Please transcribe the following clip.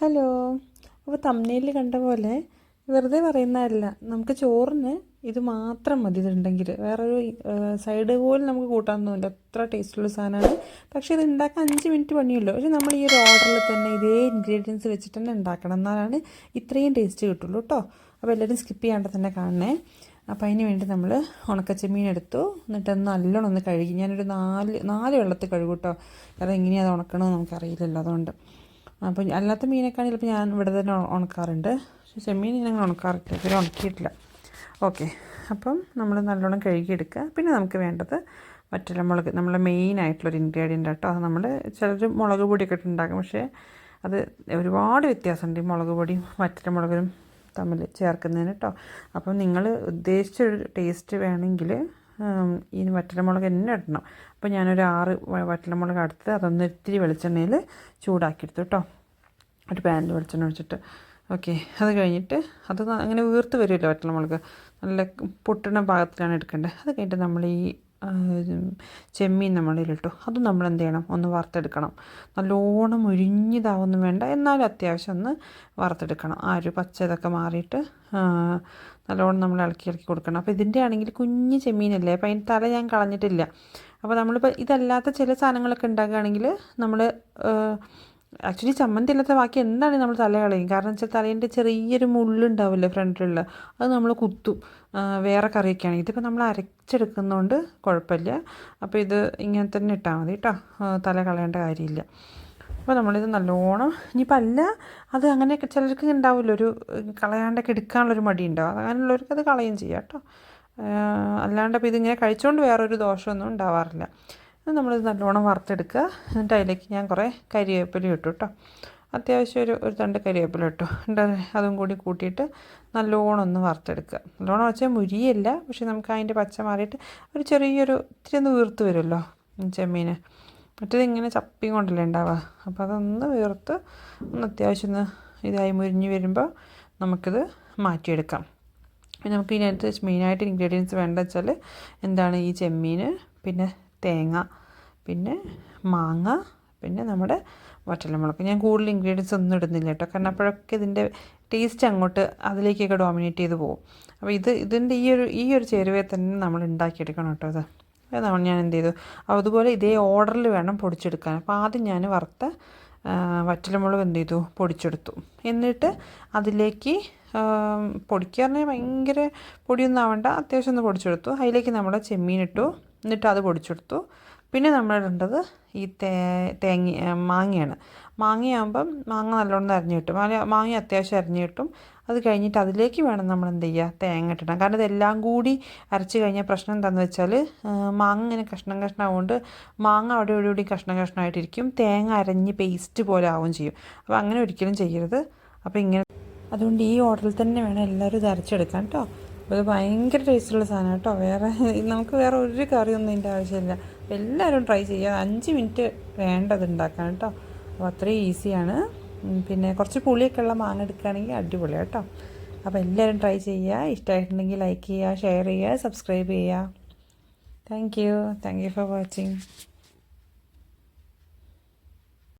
Hello അപ്പോൾ തമ്മനയിൽ കണ്ട പോലെ വെറുതെ പറയുന്നതല്ല നമുക്ക് ചോറിന് ഇത് മാത്രം മതി ഇതുണ്ടെങ്കിൽ. വേറൊരു സൈഡ് പോലും നമുക്ക് കൂട്ടാമെന്നൊന്നുമില്ല എത്ര ടേസ്റ്റുള്ള സാധനമാണ്. പക്ഷേ ഇത് ഉണ്ടാക്കാൻ അഞ്ച് മിനിറ്റ് പണിയുള്ളൂ. പക്ഷേ നമ്മൾ ഈ ഒരു ഓർഡറിൽ തന്നെ ഇതേ ഇൻഗ്രീഡിയൻസ് വെച്ചിട്ട് തന്നെ ഉണ്ടാക്കണം. എന്നാലാണ് ഇത്രയും ടേസ്റ്റ് കിട്ടുള്ളൂ കേട്ടോ അപ്പോൾ എല്ലാവരും സ്കിപ്പ് ചെയ്യാണ്ട് തന്നെ കാണണേ. അപ്പോൾ അതിന് വേണ്ടി നമ്മൾ ഉണക്കച്ചെമ്മീൻ എടുത്തു. എന്നിട്ട് നല്ലോണം ഒന്ന് കഴുകി. ഞാനൊരു നാല് നാല് വെള്ളത്തിൽ കഴുകും കേട്ടോ കാരണം എങ്ങനെയാണ് അത് ഉണക്കണമെന്ന് നമുക്കറിയില്ലല്ലോ അതുകൊണ്ട്. അപ്പോൾ അല്ലാത്ത മീനൊക്കെയാണെങ്കിൽ ഇപ്പോൾ ഞാൻ ഇവിടെ തന്നെ ഉണക്കാറുണ്ട്. പക്ഷേ ചെമ്മീൻ ഞങ്ങൾ ഉണക്കാറില്ല. ഇവരെ ഉണക്കിയിട്ടില്ല. ഓക്കെ. അപ്പം നമ്മൾ നല്ലോണം കഴുകിയെടുക്കുക. പിന്നെ നമുക്ക് വേണ്ടത് വറ്റലമുളക് നമ്മളെ മെയിൻ ആയിട്ടുള്ളൊരു ഇൻഗ്രീഡിയന്റ് ആട്ടോ. അത് നമ്മൾ ചിലർ മുളക് പൊടിയൊക്കെ ഉണ്ടാക്കും. പക്ഷേ അത് ഒരുപാട് വ്യത്യാസമുണ്ട് ഈ മുളക് പൊടിയും വറ്റലമുളകും തമ്മിൽ ചേർക്കുന്നതിന് കേട്ടോ അപ്പം നിങ്ങൾ ഉദ്ദേശിച്ചൊരു ടേസ്റ്റ് വേണമെങ്കിൽ ഈ വറ്റലമുളക് തന്നെ ഇടണം. അപ്പോൾ ഞാനൊരു ആറ് വറ്റലമുളക് എടുത്ത് അതൊന്ന് ഇത്തിരി വെളിച്ചെണ്ണയിൽ ചൂടാക്കിയെടുത്തു കേട്ടോ ഒരു പാനിൽ വെളിച്ചെണ്ണ ഒഴിച്ചിട്ട്. ഓക്കെ അത് കഴിഞ്ഞിട്ട് അത് അങ്ങനെ വീർത്ത് വരുമല്ലോ വറ്റലമുളക് നല്ല പൊട്ടണ ഭാഗത്തിലാണ് എടുക്കേണ്ടത്. അത് കഴിഞ്ഞിട്ട് നമ്മൾ ഈ ചെമ്മീൻ നമ്മളിലിട്ടു അത് നമ്മൾ എന്ത് ചെയ്യണം? ഒന്ന് വറുത്തെടുക്കണം. നല്ലോണം മുരിഞ്ഞിതാവൊന്നും വേണ്ട. എന്നാലും അത്യാവശ്യം ഒന്ന് വറുത്തെടുക്കണം. ആ ഒരു പച്ച ഇതൊക്കെ മാറിയിട്ട് നല്ലോണം നമ്മൾ ഇളക്കി ഇളക്കി കൊടുക്കണം. അപ്പോൾ ഇതിന്റെ ആണെങ്കിൽ കുഞ്ഞ് ചെമ്മീനല്ലേ? അപ്പോൾ അതിന്റെ തല ഞാൻ കളഞ്ഞിട്ടില്ല. അപ്പോൾ നമ്മളിപ്പോൾ ഇതല്ലാത്ത ചില സാധനങ്ങളൊക്കെ ഉണ്ടാക്കുകയാണെങ്കിൽ നമ്മൾ ആക്ച്വലി ചമ്മന്തി അല്ലാത്ത ബാക്കി എന്താണ് നമ്മൾ തല കളയും കാരണം വെച്ചാൽ തലേന്റെ ചെറിയൊരു മുള്ളുണ്ടാവില്ലേ ഫ്രണ്ടിലുള്ള? അത് നമ്മൾ കുത്തും. വേറെ കറിയൊക്കെയാണെങ്കിൽ ഇതിപ്പോൾ നമ്മൾ അരച്ചെടുക്കുന്നതുകൊണ്ട് കുഴപ്പമില്ല. അപ്പോൾ ഇത് ഇങ്ങനെ തന്നെ ഇട്ടാൽ മതി കേട്ടോ. തല കളയേണ്ട കാര്യമില്ല. അപ്പോൾ നമ്മളിത് നല്ലോണം ഇനിയിപ്പോൾ അല്ല അത് അങ്ങനെയൊക്കെ ചിലർക്ക് ഉണ്ടാവില്ല. ഒരു കളയാണ്ടൊക്കെ എടുക്കാനുള്ളൊരു മടി ഉണ്ടാവും. അങ്ങനെയുള്ളവർക്ക് അത് കളയും ചെയ്യാം കേട്ടോ. അല്ലാണ്ട് അപ്പോൾ ഇതിങ്ങനെ കഴിച്ചുകൊണ്ട് വേറൊരു ദോഷമൊന്നും ഉണ്ടാവാറില്ല. നമ്മളിത് നല്ലോണം വറുത്തെടുക്കുക. എന്നിട്ട് അതിലേക്ക് ഞാൻ കുറേ കരിവേപ്പില ഇട്ടു കേട്ടോ അത്യാവശ്യം ഒരു ഒരു തണ്ട് കരിവേപ്പില ഇട്ടു. അതും കൂടി കൂട്ടിയിട്ട് നല്ലോണം ഒന്ന് വറുത്തെടുക്കുക. നല്ലോണം വെച്ചാൽ മുരിയല്ല പക്ഷേ നമുക്ക് അതിന്റെ പച്ച മാറിയിട്ട് ഒരു ചെറിയൊരു ഇത്തിരി ഒന്ന് വീർത്ത് വരുമല്ലോ ചെമ്മീൻ മറ്റേത് ഇങ്ങനെ ചപ്പി കൊണ്ടല്ലേ ഉണ്ടാവുക. അപ്പോൾ അതൊന്ന് വീർത്ത് ഒന്ന് അത്യാവശ്യം ഒന്ന് ഇതായി മുരിഞ്ഞ് വരുമ്പോൾ നമുക്കിത് മാറ്റിയെടുക്കാം. പിന്നെ നമുക്ക് ഇതിനകത്ത് മെയിനായിട്ട് ഇൻഗ്രീഡിയൻസ് വേണ്ടത് വെച്ചാൽ എന്താണ് ഈ ചെമ്മീൻ പിന്നെ തേങ്ങ പിന്നെ മാങ്ങ പിന്നെ നമ്മുടെ വറ്റലമുളക് ഞാൻ കൂടുതൽ ഇൻഗ്രീഡിയൻസ് ഒന്നും ഇടുന്നില്ല കേട്ടോ. കാരണം അപ്പോഴൊക്കെ ഇതിന്റെ ടേസ്റ്റ് അങ്ങോട്ട് അതിലേക്കൊക്കെ ഡോമിനേറ്റ് ചെയ്ത് പോകും. അപ്പോൾ ഇത് ഇതിന്റെ ഈ ഒരു ഈ ഒരു ചേരുവയെ തന്നെ നമ്മൾ ഉണ്ടാക്കിയെടുക്കണം കേട്ടോ ഇത്. നമ്മൾ ഞാൻ എന്ത് ചെയ്തു? അപ്പോൾ അതുപോലെ ഇതേ ഓർഡറിൽ വേണം പൊടിച്ചെടുക്കാൻ. അപ്പോൾ ആദ്യം ഞാൻ വറുത്ത വറ്റലമുളക് എന്ത് ചെയ്തു? പൊടിച്ചെടുത്തു. എന്നിട്ട് അതിലേക്ക് പൊടിക്കുക പറഞ്ഞാൽ ഭയങ്കര പൊടിയൊന്നും ആവണ്ട. അത്യാവശ്യം ഒന്ന് പൊടിച്ചെടുത്തു. അതിലേക്ക് നമ്മൾ ചെമ്മീനിട്ടു എന്നിട്ട് അത് പൊടിച്ചെടുത്തു. പിന്നെ നമ്മൾ ഇടേണ്ടത് ഈ തേ തേങ്ങ മാങ്ങയാണ്. മാങ്ങയാകുമ്പം മാങ്ങ നല്ലോണം അരിഞ്ഞു കിട്ടും. മാങ്ങ അത്യാവശ്യം അരിഞ്ഞു കിട്ടും. അത് കഴിഞ്ഞിട്ട് അതിലേക്ക് വേണം നമ്മൾ എന്ത് ചെയ്യുക? തേങ്ങ ഇട്ടിടാം കാരണം ഇതെല്ലാം കൂടി അരച്ച് കഴിഞ്ഞാൽ പ്രശ്നം എന്താണെന്ന് വെച്ചാൽ മാങ്ങ ഇങ്ങനെ കഷ്ണം കഷ്ണമാവുകൊണ്ട് മാങ്ങ അവിടെ ഇവിടെ കൂടി കഷ്ണം കഷ്ണമായിട്ടിരിക്കും തേങ്ങ അരഞ്ഞ് പേസ്റ്റ് പോലെ ആവുകയും ചെയ്യും. അപ്പോൾ അങ്ങനെ ഒരിക്കലും ചെയ്യരുത്. അപ്പോൾ ഇങ്ങനെ അതുകൊണ്ട് ഈ ഓർഡറിൽ തന്നെ വേണം എല്ലാവരും ഇത് അരച്ചെടുക്കാൻ കേട്ടോ അപ്പോൾ ഇത് ഭയങ്കര ടേസ്റ്റുള്ള സാധനം കേട്ടോ. വേറെ നമുക്ക് വേറെ ഒരു കറിയൊന്നും ഇതിന്റെ ആവശ്യമില്ല. എല്ലാവരും ട്രൈ ചെയ്യുക. അഞ്ച് മിനിറ്റ് വേണ്ടത് ഉണ്ടാക്കാൻ കേട്ടോ. അപ്പോൾ അത്രയും ഈസിയാണ് പിന്നെ കുറച്ച് പുളിയൊക്കെ ഉള്ള മാങ്ങ എടുക്കുകയാണെങ്കിൽ അടിപൊളിയാണ് കേട്ടോ. അപ്പോൾ എല്ലാവരും ട്രൈ ചെയ്യുക. ഇഷ്ടമായിട്ടുണ്ടെങ്കിൽ ലൈക്ക് ചെയ്യുക ഷെയർ ചെയ്യുക സബ്സ്ക്രൈബ് ചെയ്യുക. Thank you thank you for watching